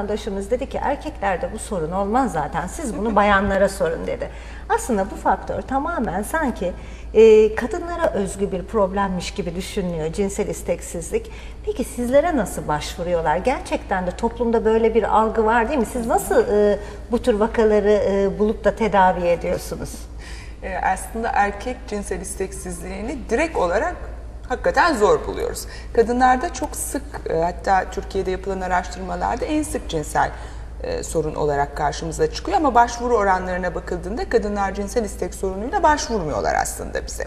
vatandaşımız dedi ki erkeklerde bu sorun olmaz zaten siz bunu bayanlara sorun dedi. Aslında bu faktör tamamen sanki e, kadınlara özgü bir problemmiş gibi düşünülüyor cinsel isteksizlik. Peki sizlere nasıl başvuruyorlar? Gerçekten de toplumda böyle bir algı var değil mi? Siz nasıl e, bu tür vakaları e, bulup da tedavi ediyorsunuz? Ee, aslında erkek cinsel isteksizliğini direkt olarak hakikaten zor buluyoruz. Kadınlarda çok sık e, hatta Türkiye'de yapılan araştırmalarda en sık cinsel e, sorun olarak karşımıza çıkıyor ama başvuru oranlarına bakıldığında kadınlar cinsel istek sorunuyla başvurmuyorlar aslında bize.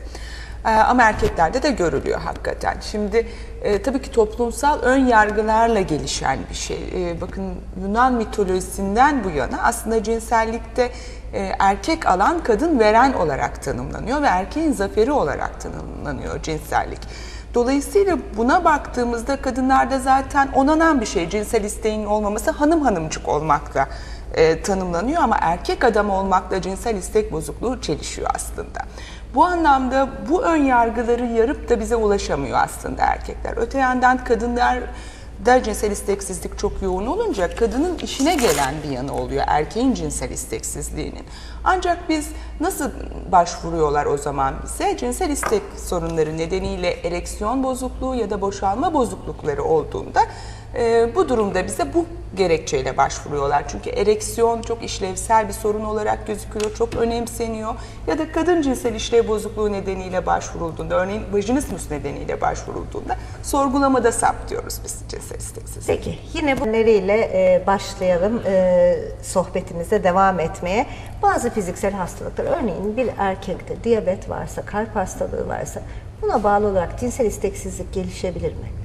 E, Ama erkeklerde de görülüyor hakikaten. Şimdi e, tabii ki toplumsal ön yargılarla gelişen bir şey. E, bakın Yunan mitolojisinden bu yana aslında cinsellikte e, erkek alan kadın veren olarak tanımlanıyor ve erkeğin zaferi olarak tanımlanıyor cinsellik. Dolayısıyla buna baktığımızda kadınlarda zaten onanan bir şey cinsel isteğin olmaması hanım hanımcık olmakla e, tanımlanıyor ama erkek adam olmakla cinsel istek bozukluğu çelişiyor aslında. Bu anlamda bu ön yargıları yarıp da bize ulaşamıyor aslında erkekler. Öte yandan kadınlar da cinsel isteksizlik çok yoğun olunca kadının işine gelen bir yanı oluyor erkeğin cinsel isteksizliğinin. Ancak biz nasıl başvuruyorlar o zaman bize? Cinsel istek sorunları nedeniyle ereksiyon bozukluğu ya da boşalma bozuklukları olduğunda e, bu durumda bize bu gerekçeyle başvuruyorlar. Çünkü ereksiyon çok işlevsel bir sorun olarak gözüküyor, çok önemseniyor. Ya da kadın cinsel işlev bozukluğu nedeniyle başvurulduğunda, örneğin vajinismus nedeniyle başvurulduğunda sorgulamada saptıyoruz biz cinsel isteksizliği. Peki yine bunlarıyla e, başlayalım e, sohbetimize devam etmeye. Bazı fiziksel hastalıklar örneğin bir erkekte diyabet varsa, kalp hastalığı varsa buna bağlı olarak cinsel isteksizlik gelişebilir mi?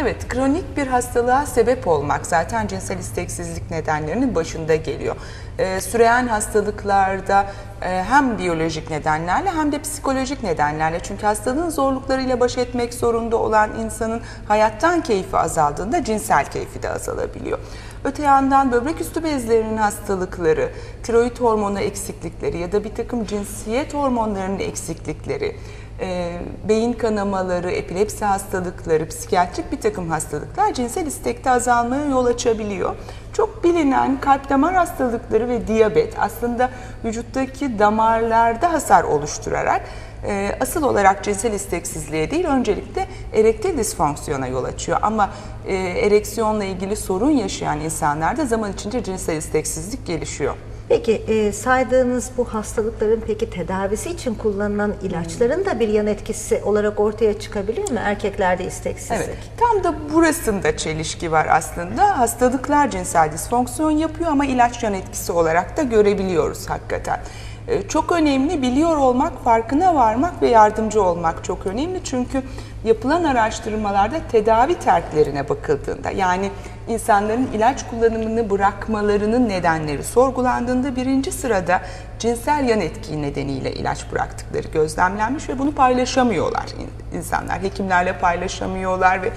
Evet, kronik bir hastalığa sebep olmak zaten cinsel isteksizlik nedenlerinin başında geliyor. Ee, süreyen hastalıklarda e, hem biyolojik nedenlerle hem de psikolojik nedenlerle çünkü hastalığın zorluklarıyla baş etmek zorunda olan insanın hayattan keyfi azaldığında cinsel keyfi de azalabiliyor. Öte yandan böbrek üstü bezlerinin hastalıkları, tiroid hormonu eksiklikleri ya da bir takım cinsiyet hormonlarının eksiklikleri, e, beyin kanamaları, epilepsi hastalıkları, psikiyatrik bir takım hastalıklar cinsel istekte azalmaya yol açabiliyor. Çok bilinen kalp damar hastalıkları ve diyabet aslında vücuttaki damarlarda hasar oluşturarak e, asıl olarak cinsel isteksizliğe değil öncelikle erektil disfonksiyona yol açıyor. Ama e, ereksiyonla ilgili sorun yaşayan insanlarda zaman içinde cinsel isteksizlik gelişiyor. Peki e, saydığınız bu hastalıkların peki tedavisi için kullanılan ilaçların da bir yan etkisi olarak ortaya çıkabilir mi erkeklerde isteksizlik? Evet, tam da burasında çelişki var aslında. Hastalıklar cinsel disfonksiyon yapıyor ama ilaç yan etkisi olarak da görebiliyoruz hakikaten. Ee, Çok önemli biliyor olmak, farkına varmak ve yardımcı olmak çok önemli. Çünkü yapılan araştırmalarda tedavi terklerine bakıldığında yani insanların ilaç kullanımını bırakmalarının nedenleri sorgulandığında birinci sırada cinsel yan etki nedeniyle ilaç bıraktıkları gözlemlenmiş ve bunu paylaşamıyorlar in- insanlar. Hekimlerle paylaşamıyorlar ve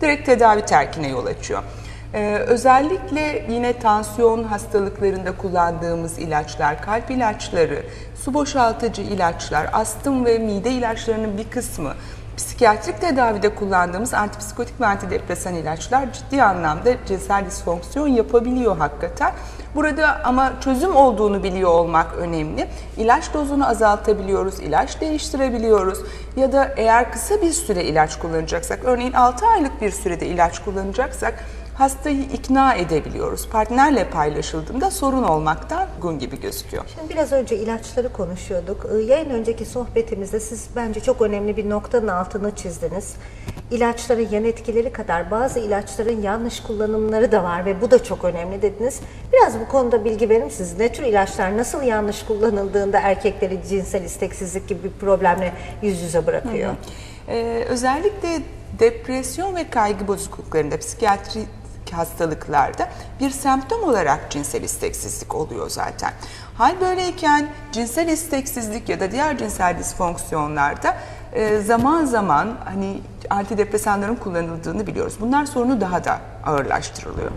direkt tedavi terkine yol açıyor. Ee, özellikle yine tansiyon hastalıklarında kullandığımız ilaçlar, kalp ilaçları, su boşaltıcı ilaçlar, astım ve mide ilaçlarının bir kısmı, psikiyatrik tedavide kullandığımız antipsikotik ve antidepresan ilaçlar ciddi anlamda cinsel disfonksiyon yapabiliyor hakikaten. Burada ama çözüm olduğunu biliyor olmak önemli. İlaç dozunu azaltabiliyoruz, ilaç değiştirebiliyoruz ya da eğer kısa bir süre ilaç kullanacaksak, örneğin 6 aylık bir sürede ilaç kullanacaksak hastayı ikna edebiliyoruz. Partnerle paylaşıldığında sorun olmaktan gun gibi gözüküyor. Şimdi biraz önce ilaçları konuşuyorduk. Ee, Yayın önceki sohbetimizde siz bence çok önemli bir noktanın altını çizdiniz. İlaçların yan etkileri kadar bazı ilaçların yanlış kullanımları da var ve bu da çok önemli dediniz. Biraz bu konuda bilgi verir misiniz? Ne tür ilaçlar nasıl yanlış kullanıldığında erkekleri cinsel isteksizlik gibi bir problemle yüz yüze bırakıyor? Ee, özellikle depresyon ve kaygı bozukluklarında, psikiyatrik hastalıklarda bir semptom olarak cinsel isteksizlik oluyor zaten. Hal böyleyken cinsel isteksizlik ya da diğer cinsel disfonksiyonlarda e, zaman zaman hani antidepresanların kullanıldığını biliyoruz. Bunlar sorunu daha da ağırlaştırılıyor.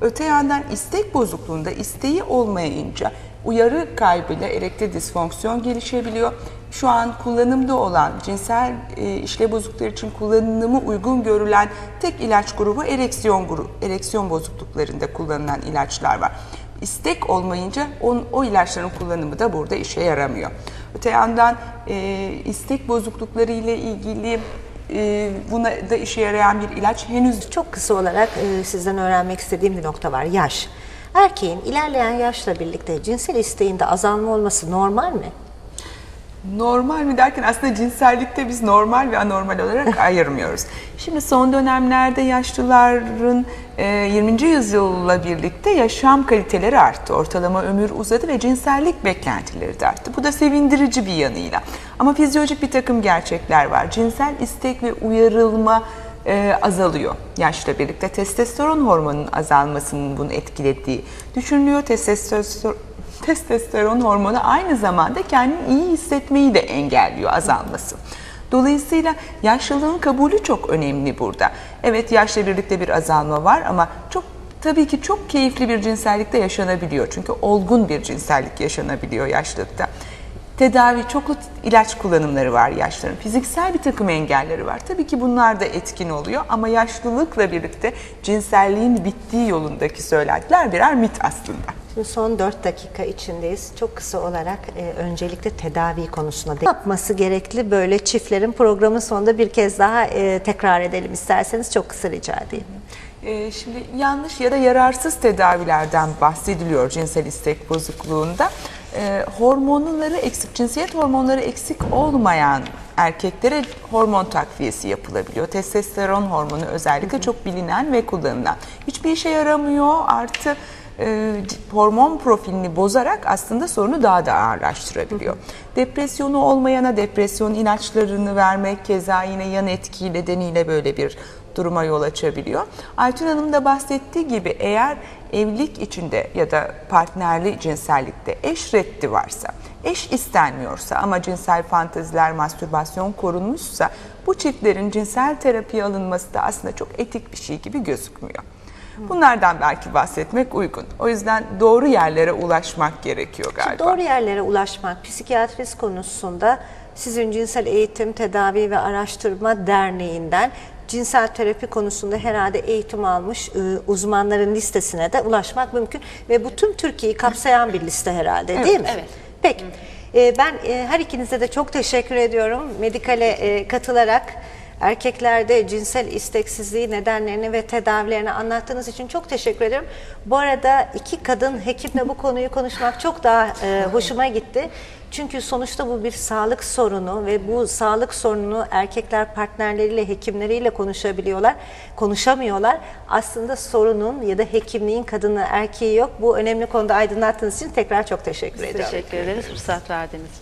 Öte yandan istek bozukluğunda isteği olmayınca uyarı kaybıyla erektil disfonksiyon gelişebiliyor. Şu an kullanımda olan cinsel e, işlev bozuklukları için kullanımı uygun görülen tek ilaç grubu ereksiyon grubu, ereksiyon bozukluklarında kullanılan ilaçlar var. İstek olmayınca on, o ilaçların kullanımı da burada işe yaramıyor. Öte yandan e, istek bozuklukları ile ilgili e, buna da işe yarayan bir ilaç henüz Çok kısa olarak e, sizden öğrenmek istediğim bir nokta var. Yaş. Erkeğin ilerleyen yaşla birlikte cinsel isteğinde azalma olması normal mi? Normal mi derken aslında cinsellikte biz normal ve anormal olarak ayırmıyoruz. Şimdi son dönemlerde yaşlıların e, 20. yüzyılla birlikte yaşam kaliteleri arttı. Ortalama ömür uzadı ve cinsellik beklentileri de arttı. Bu da sevindirici bir yanıyla. Ama fizyolojik bir takım gerçekler var. Cinsel istek ve uyarılma e, azalıyor yaşla birlikte. Testosteron hormonunun azalmasının bunu etkilediği düşünülüyor. Testosteron testosteron hormonu aynı zamanda kendini iyi hissetmeyi de engelliyor azalması. Dolayısıyla yaşlılığın kabulü çok önemli burada. Evet yaşla birlikte bir azalma var ama çok tabii ki çok keyifli bir cinsellikte yaşanabiliyor. Çünkü olgun bir cinsellik yaşanabiliyor yaşlılıkta. Tedavi, çoklu ilaç kullanımları var yaşların. Fiziksel bir takım engelleri var. Tabii ki bunlar da etkin oluyor ama yaşlılıkla birlikte cinselliğin bittiği yolundaki söylentiler birer mit aslında. Şimdi son 4 dakika içindeyiz. Çok kısa olarak e, öncelikle tedavi konusuna de yapması gerekli böyle çiftlerin programın sonunda bir kez daha e, tekrar edelim isterseniz çok kısa rica edeyim. Ee, Şimdi yanlış ya da yararsız tedavilerden bahsediliyor cinsel istek bozukluğunda. Ee, hormonları eksik, cinsiyet hormonları eksik olmayan erkeklere hormon takviyesi yapılabiliyor. Testosteron hormonu özellikle çok bilinen ve kullanılan. Hiçbir işe yaramıyor artı e, hormon profilini bozarak aslında sorunu daha da ağırlaştırabiliyor. Depresyonu olmayana depresyon ilaçlarını vermek keza yine yan etki nedeniyle böyle bir duruma yol açabiliyor. Aytun Hanım da bahsettiği gibi eğer evlilik içinde ya da partnerli cinsellikte eş reddi varsa, eş istenmiyorsa ama cinsel fanteziler, mastürbasyon korunmuşsa bu çiftlerin cinsel terapiye alınması da aslında çok etik bir şey gibi gözükmüyor. Bunlardan belki bahsetmek uygun. O yüzden doğru yerlere ulaşmak gerekiyor galiba. Doğru yerlere ulaşmak, psikiyatrist konusunda sizin Cinsel Eğitim, Tedavi ve Araştırma Derneği'nden cinsel terapi konusunda herhalde eğitim almış e, uzmanların listesine de ulaşmak mümkün ve bu tüm Türkiye'yi kapsayan bir liste herhalde değil mi? evet. Peki. E, Ben e, her ikinize de çok teşekkür ediyorum. Medikale katılarak erkeklerde cinsel isteksizliği nedenlerini ve tedavilerini anlattığınız için çok teşekkür ederim. Bu arada iki kadın hekimle bu konuyu konuşmak çok daha e, hoşuma gitti. Çünkü sonuçta bu bir sağlık sorunu ve bu sağlık sorununu erkekler partnerleriyle, hekimleriyle konuşabiliyorlar, konuşamıyorlar. Aslında sorunun ya da hekimliğin kadını erkeği yok. Bu önemli konuda aydınlattığınız için tekrar çok teşekkür ediyorum. Teşekkür ederiz fırsat verdiğiniz için.